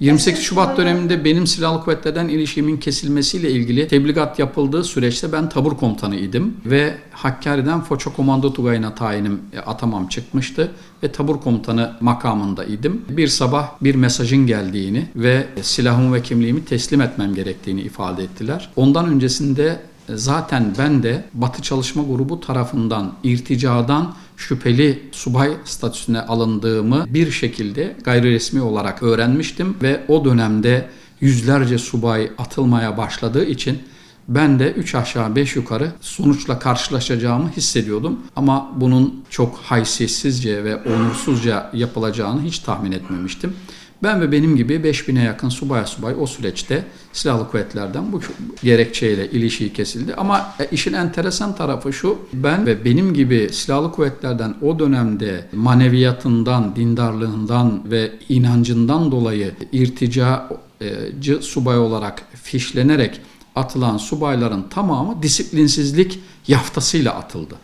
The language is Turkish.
28 Şubat döneminde benim silahlı kuvvetlerden ilişkimin kesilmesiyle ilgili tebligat yapıldığı süreçte ben tabur komutanı idim ve Hakkari'den Foça Komando Tugayı'na tayinim e, atamam çıkmıştı ve tabur komutanı makamında idim. Bir sabah bir mesajın geldiğini ve silahımı ve kimliğimi teslim etmem gerektiğini ifade ettiler. Ondan öncesinde Zaten ben de Batı Çalışma Grubu tarafından irticadan şüpheli subay statüsüne alındığımı bir şekilde gayri resmi olarak öğrenmiştim ve o dönemde yüzlerce subay atılmaya başladığı için ben de 3 aşağı 5 yukarı sonuçla karşılaşacağımı hissediyordum ama bunun çok haysiyetsizce ve onursuzca yapılacağını hiç tahmin etmemiştim. Ben ve benim gibi 5000'e yakın subay subay o süreçte silahlı kuvvetlerden bu gerekçeyle ilişiği kesildi. Ama e, işin enteresan tarafı şu, ben ve benim gibi silahlı kuvvetlerden o dönemde maneviyatından, dindarlığından ve inancından dolayı irticacı subay olarak fişlenerek atılan subayların tamamı disiplinsizlik yaftasıyla atıldı.